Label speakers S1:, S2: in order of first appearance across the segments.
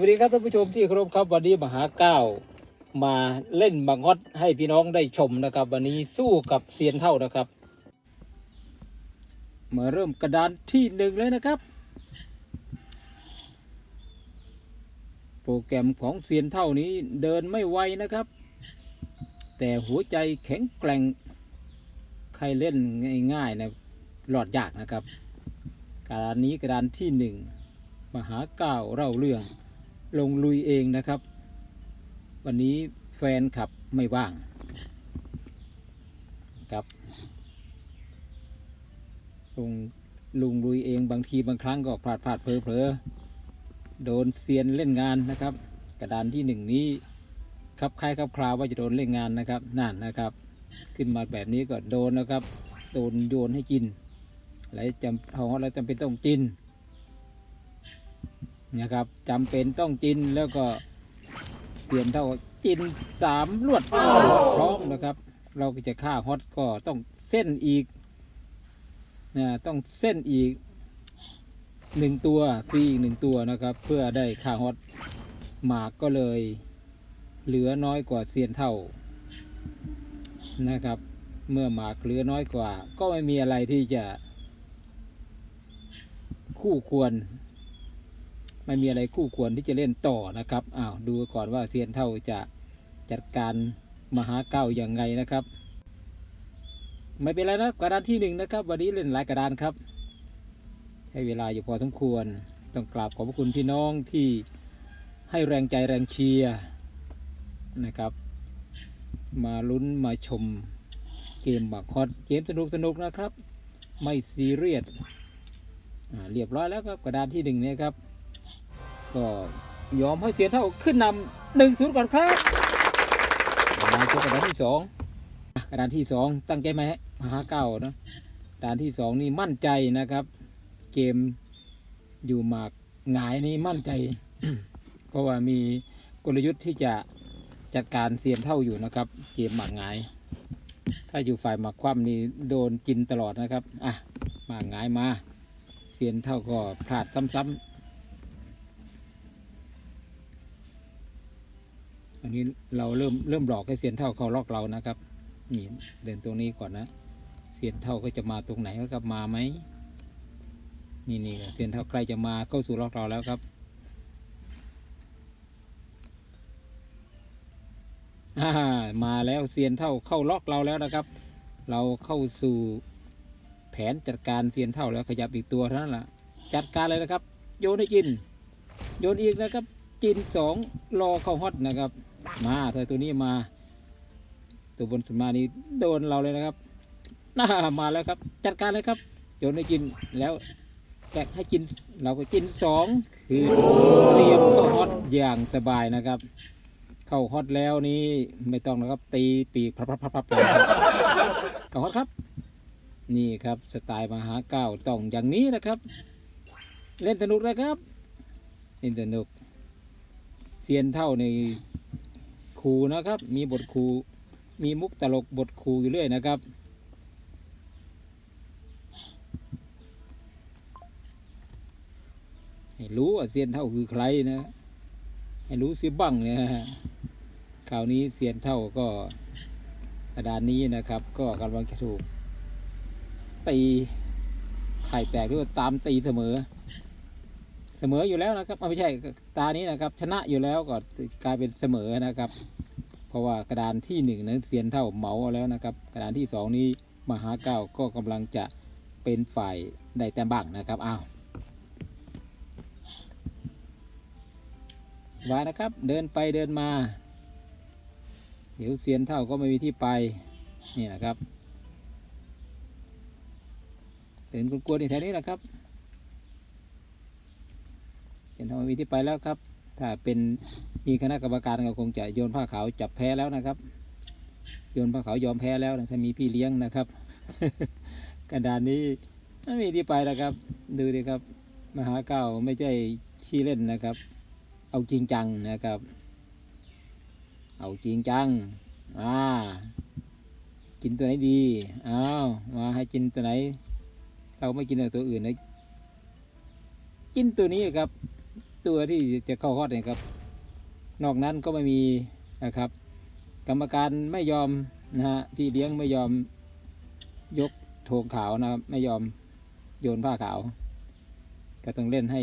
S1: วัสดีครับท่านผู้ชมที่เคารพครับวันนี้มหาเก้ามาเล่นบังฮอตให้พี่น้องได้ชมนะครับ วันนี้สู้กับเซียนเท่านะครับ มาเริ่มกระดานที่หนึ่งเลยนะครับ โปรแกรมของเซียนเท่านี้เดินไม่ไวนะครับ แต่หัวใจแข็งแกร่ง ใครเล่นง่ายๆนะหลอดยากนะครับ กระดานนี้กระดานที่หนึ่งมหาเก้าเล่าเรื่อง ลงลุยเองนะครับ วันนี้แฟนขับไม่ว่างครับลงลุงลุยเองบางทีบางครั้งก็พลาดพลาดเพลอเพลอโดนเซียนเล่นงานนะครับ กระดานที่หนึ่งนี้ครับคล้ายครับคราวว่าจะโดนเล่นงานนะครับนั่นนะครับ ขึ้นมาแบบนี้ก็โดนนะครับ โดนโยนให้กิน แล้วจำเอาแล้วจำเป็นต้องกิน นะครับจำเป็นต้องกินแล้วก็เปลี่ยนเท่ากินสามลวดพร้อมนะครับ เราก็จะฆ่าฮอตก็ต้องเส้นอีกนะต้องเส้นอีกหนึ่งตัวฟรีอีกหนึ่งตัวนะครับ เพื่อได้ฆ่าฮอตหมากก็เลย เหลือน้อยกว่าเซียนเท่านะครับ เมื่อหมากเหลือน้อยกว่า ก็ไม่มีอะไรที่จะคู่ควร ไม่มีอะไรคู่ควรที่จะเล่นต่อนะครับอ้าวดูก่อนว่าเซียนเท่าจะจัดการมหาเก้าอย่างไงนะครับ ไม่เป็นไรนะกระดานที่หนึ่งนะครับ วันนี้เล่นหลายกระดานครับใช้เวลาอยู่พอสมควร ต้องกราบขอบพระคุณพี่น้องที่ให้แรงใจแรงเชียร์นะครับ มาลุ้นมาชมเกมบักฮอตเกมสนุกสนุกนะครับ ไม่ซีเรียสเรียบร้อยแล้วครับกระดานที่หนึ่งเนี่ยครับ ก็ยอมให้เสียเท่าขึ้นนำหนึ่งศูนย์ก่อนครับมาเจอกระดานที่สองอะกระดานที่สองตั้งใจไหมมหาเก้านะกระดานที่สองนี่มั่นใจนะครับ เกมอยู่หมากหงายนี่มั่นใจ เพราะว่ามีกลยุทธ์ที่จะจัดการเสียนเท่าอยู่นะครับ เกมหมากหงาย ถ้าอยู่ฝ่ายหมากคว่ำนี่โดนกินตลอดนะครับ อะหมากหงายมา เสียนเท่าก็พลาดซ้ำๆ อันนี้เราเริ่มเริ่มหลอกให้เสียนเท่าเขาล็อกเรานะครับนี่เดินตรงนี้ก่อนนะ เสียนเท่าก็จะมาตรงไหนก็มาไหมนี่นี่เสียนเท่าใกล้จะมาเข้าสู่ล็อกเราแล้วครับามาแล้วเสียนเท่าเข้าล็อกเราแล้วนะครับ เราเข้าสู่แผนจัดการเสียนเท่าแล้วขยับอีกตัวเท่านั้นแหละจัดการเลยนะครับ โยนให้กิน โยนอีกนะครับจินสองรอเข้าฮอตนะครับ มาถ้าตัวนี้มา ตัวบนสุดมานี่โดนเราเลยนะครับน่ามาแล้วครับ จัดการเลยครับโยนให้กินแล้วแกะให้กินเราก็กินสองคือเตรียมเข้าฮอตอย่างสบายนะครับ เข้าฮอตแล้วนี่ไม่ต้องนะครับ ตีปีกพับพับพับพับเข้าฮอตครับ นี่ครับสไตล์มหาเก้าต้องอย่างนี้นะครับ เล่นสนุกนะครับเล่นสนุกเซียนเท่าใน ครูนะครับ มีบทครูมีมุกตลกบทครูอยู่เรื่อยนะครับ ให้รู้ว่าเซียนเท่าคือใครนะ ให้รู้สิบ้างเนี่ยคราวนี้เซียนเท่าก็กระดานนี้นะครับ ก็กำลังจะถูกตีไข่แตกหรือว่าตามตีเสมอ สมออยู่แล้วนะครับไม่ใช่ตานี้นะครับ ชนะอยู่แล้วก็กลายเป็นเสมอนะครับ เพราะว่ากระดานที่หนึ่งนั้นเสียนเท่าเหมาแล้วนะครับ กระดานที่สองนี้มหาเก้าก็กำลังจะเป็นฝ่ายได้แต้มบ้างนะครับอ้าววานะครับเดินไปเดินมา เดี๋ยวเสียนเท่าก็ไม่มีที่ไปนี่นะครับเดินกลัวๆในแถวนี้แหละครับ เห็นทำไมมีที่ไปแล้วครับ ถ้าเป็นมีคณะกรรมการก็คงจะโยนผ้าขาวจับแพ้แล้วนะครับ โยนผ้าขาวยอมแพ้แล้วนะถ้ามีพี่เลี้ยงนะครับ กระดานนี้ไม่มีที่ไปนะครับ ดูดิครับ มหาเก้าไม่ใช่ขี้เล่นนะครับ เอาจริงจังนะครับ เอาจริงจังอ่ากินตัวไหนดีอ้าวมาให้กินตัวไหน เราไม่กินตัวอื่นนะกินตัวนี้ครับ ตัวที่จะเข้าฮอตเนี่ยครับ นอกนั้นก็ไม่มีนะครับ กรรมการไม่ยอมนะฮะพี่เลี้ยงไม่ยอมยกโถงขาวนะครับ ไม่ยอมโยนผ้าขาว ก็ต้องเล่นให้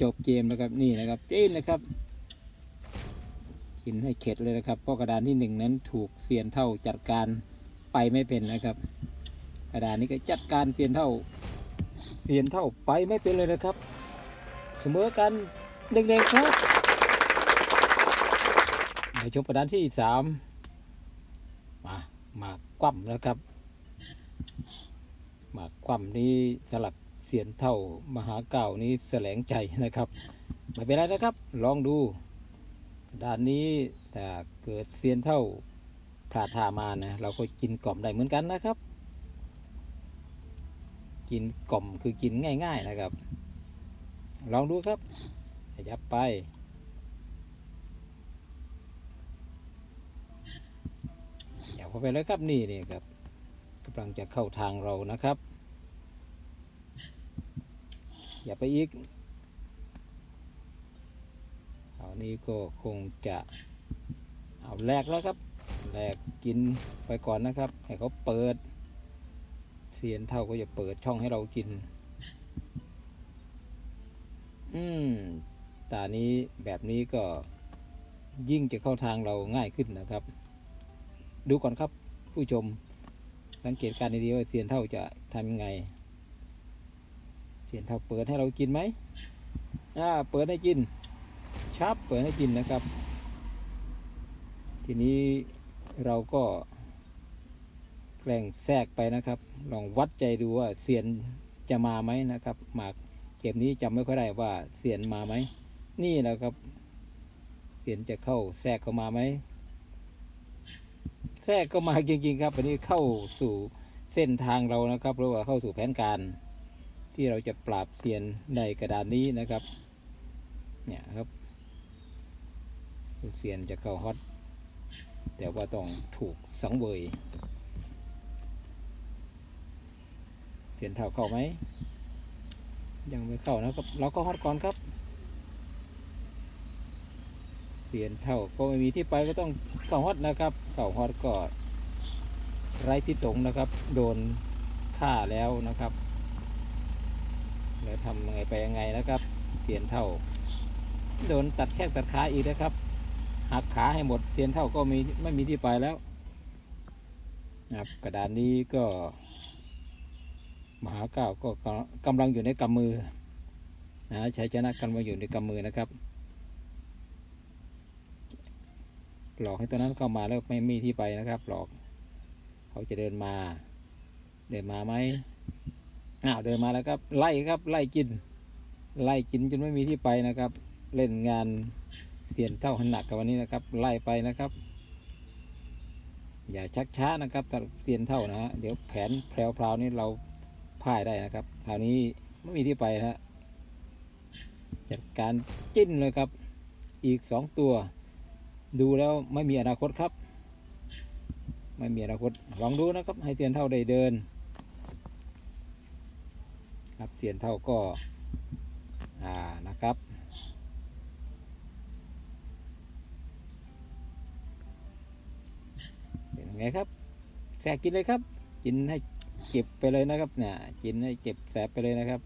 S1: จบเกมนะครับนี่นะครับจีนนะครับกินให้เข็ดเลยนะครับเพราะกระดานที่หนึ่งนั้นถูกเซียนเท่าจัดการไปไม่เป็นนะครับ กระดานนี้ก็จัดการเซียนเท่าเซียนเท่าไปไม่เป็นเลยนะครับ เสมอกันเด็กๆครับมาชมกระดานที่สามมา มาคว่ำนะครับ มาคว่ำนี้สลับเสียนเท่ามหาเก่านี้แสลงใจนะครับไม่เป็นไรนะครับ ลองดูด้านนี้แต่เกิดเซียนเท่าพลาดท่ามานะเราก็กินกล่อมได้เหมือนกันนะครับ กินกล่อมคือกินง่าย ๆนะครับ ลองดูครับ ขยับไป อย่าเข้าไปเลยครับนี่นี่ครับกำลังจะเข้าทางเรานะครับ อย่าไปอีกเอานี้ก็คงจะเอาแลกแล้วครับแลกกินไปก่อนนะครับ ให้เขาเปิด เสียนเท่าก็จะเปิดช่องให้เรากิน อืม ตานี้แบบนี้ก็ยิ่งจะเข้าทางเราง่ายขึ้นนะครับ ดูก่อนครับ ผู้ชมสังเกตการณ์ดีๆว่าเสียนเท่าจะทำยังไงเสียนเท่าเปิดให้เรากินไหมอ่า เปิดให้กินชับเปิดให้กินนะครับ ทีนี้เราก็แกล้งแทรกไปนะครับ ลองวัดใจดูว่าเสียนจะมาไหมนะครับ หมาก กมนี้จำไม่ค่อยได้ว่าเสียนมาไหม นี่แหละครับ เสียนจะเข้าแทรกเข้ามาไหม แทรกก็มาจริง ๆ ครับวันนี้เข้าสู่เส้นทางเรานะครับหรือว่าเข้าสู่แผนการ ที่เราจะปราบเซียนในกระดานนี้นะครับ เนี่ยครับเซียนจะเข้าฮอตแต่ว่าต้องถูกสังเวยเซียนเท่าเข้าไหม ยังไม่เข้านะครับ เราก็ฮอตก่อนครับเซียนเท่าก็ไม่มีที่ไปก็ต้องเข้าฮอตนะครับ เข้าฮอตก็ไร้พิษสงนะครับ โดนฆ่าแล้วนะครับแล้วทำยังไงไปยังไงนะครับเตียนเท่า โดนตัดแข้งตัดขาอีกนะครับหักขาให้หมดเตียนเท่าก็มีไม่มีที่ไปแล้วนะครับกระดานนี้ก็ มหาเก้าก็กำกำลังอยู่ในกำมือนะชัยชนะกำลังอยู่ในกำมือนะครับ หลอกให้ตัวนั้นเข้ามาแล้วไม่มีที่ไปนะครับ หลอกเขาจะเดินมา เดินมาไหมอ้าวเดินมาแล้วครับ ไล่ครับ ไล่กิน ไล่กินจนไม่มีที่ไปนะครับ เล่นงานเสียนเท่าหันหนักกับวันนี้นะครับ ไล่ไปนะครับ อย่าชักช้านะครับถ้าเสียนเท่านะฮะเดี๋ยวแผนแพรวพราวนี้เรา พ่ายได้นะครับคราวนี้ไม่มีที่ไปนะฮะจัดการจิ้นเลยครับ อีกสองตัว ดูแล้วไม่มีอนาคตครับ ไม่มีอนาคตลองดูนะครับ ให้เสียนเท่าได้เดิน ครับเสียนเท่าก็อ่านะครับเป็นไงครับแสกกินเลยครับ กินให้ เจ็บไปเลยนะครับเนี่ยกินให้เจ็บแสบไปเลยนะครับ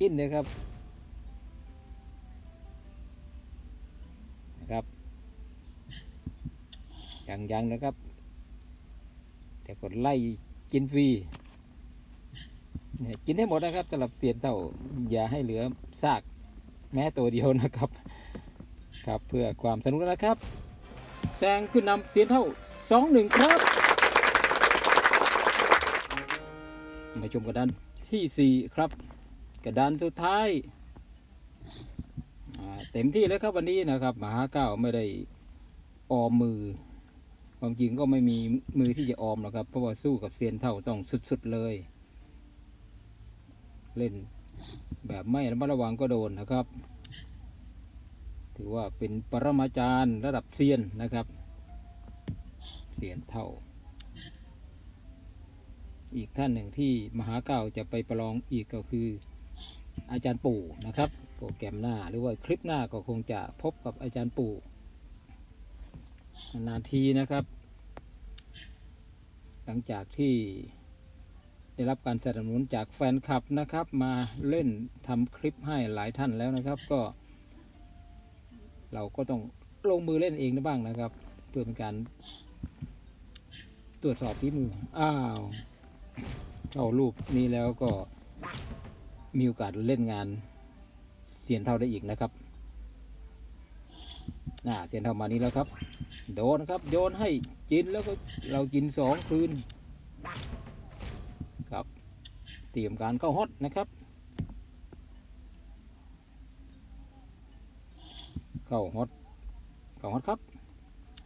S1: กินเลยครับนะครับยังยังนะครับ แต่กดไล่กินฟรีเนี่ยกินให้หมดนะครับสำหรับเตียนเต่าอย่าให้เหลือซากแม้ตัวเดียวนะครับ ครับเพื่อความสนุกนะครับแซงขึ้นนำเสียนเท่า สองหนึ่งครับ มาชมกระดานที่สี่ครับ กระดานสุดท้ายเต็มที่แล้วครับวันนี้นะครับมหาเก้าไม่ได้ออมมือความจริงก็ไม่มีมือที่จะออมหรอกครับ เพราะว่าสู้กับเซียนเท่าต้องสุดๆเลย เล่นแบบไม่ระมัดระวังก็โดนนะครับ ถือว่าเป็นปรมาจารย์ระดับเซียนนะครับ เซียนเท่า อีกท่านหนึ่งที่มหาเก้าจะไปประลองอีกก็คือ อาจารย์ปู่นะครับ โปรแกรมหน้าหรือว่าคลิปหน้าก็คงจะพบกับอาจารย์ปู่นานทีนะครับ หลังจากที่ได้รับการสนับสนุนจากแฟนคลับนะครับ มาเล่นทำคลิปให้หลายท่านแล้วนะครับก็ เราก็ต้องลงมือเล่นเองนะบ้างนะครับ เพื่อเป็นการ ตรวจสอบฝีมือ อ้าวเข้ารูปนี้แล้วก็มีโอกาสเล่นงานเสียนเท่าได้อีกนะครับน่าเสียนเท่ามานี้แล้วครับ โดนครับ โยนให้กินแล้วก็เรากินสองคืน ครับ เตรียมการเข้าฮอตนะครับ เข้าฮอตเข้าฮอตครับ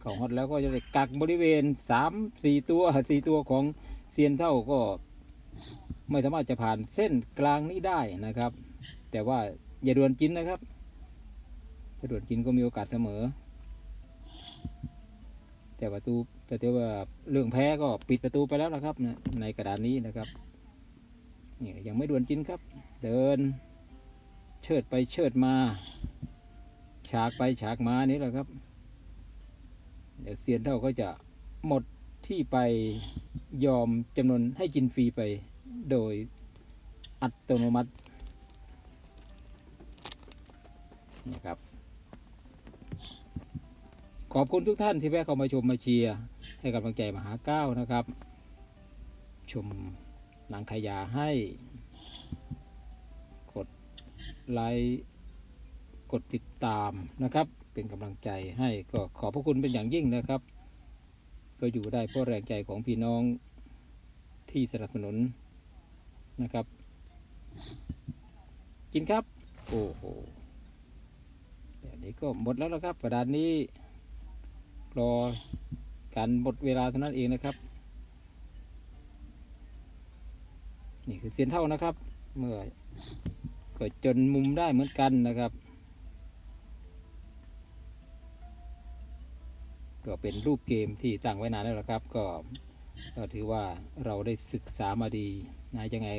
S1: เข้าฮอตแล้วก็จะได้กักบริเวณสามสี่ตัวสี่ตัวของเซียนเท่าก็ไม่สามารถจะผ่านเส้นกลางนี้ได้นะครับ แต่ว่าอย่าด่วนกินนะครับ ถ้าด่วนกินก็มีโอกาสเสมอ แต่ประตูแต่ว่าเรื่องแพ้ก็ปิดประตูไปแล้วนะครับนะในกระดานนี้นะครับนี่ยังไม่ด่วนกินครับ เดิน เชิดไปเชิดมา ฉากไปฉากมานี่แหละครับ เดี๋ยวเซียนเท่าก็จะหมดที่ไปยอมจำนวนให้กินฟรีไปโดยอัตโนมัตินะครับ ขอบคุณทุกท่านที่แวะเข้ามาชมมาเชียร์ให้กำลังใจมหาเก้านะครับ ชมหนังขยาให้ กดไลค์ กดติดตามนะครับ เป็นกำลังใจให้ก็ขอบพระคุณเป็นอย่างยิ่งนะครับ ก็อยู่ได้เพราะแรงใจของพี่น้องที่สนับสนุนนะครับ กินครับ โอ้โหแบบนี้ก็หมดแล้วนะครับกระดานนี้รอการหมดเวลาเท่านั้นเองนะครับ นี่คือเสียนเท่านะครับ เมื่อก็จนมุมได้เหมือนกันนะครับ ก็เป็นรูปเกมที่ตั้งไว้นานแล้วละครับก็ก็ถือว่าเราได้ศึกษามาดีนะยังไง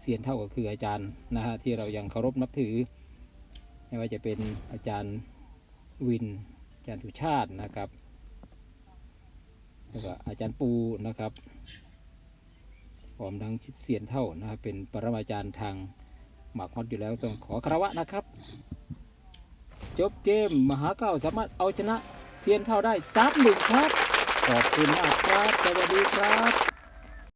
S1: เซียนเท่าก็คืออาจารย์นะฮะที่เรายังเคารพนับถือ ไม่ว่าจะเป็นอาจารย์วิน อาจารย์สุชาตินะครับแล้วก็อาจารย์ปูนะครับพร้อมทั้งเซียนเท่านะครับเป็นปรมาจารย์ทางหมากฮอตอยู่แล้วต้องขอคารวะนะครับ จบเกมมหาเก้าสามารถเอาชนะ เซียนเข้าได้สามหนึ่งครับ ขอบคุณมากครับ สวัสดีครับ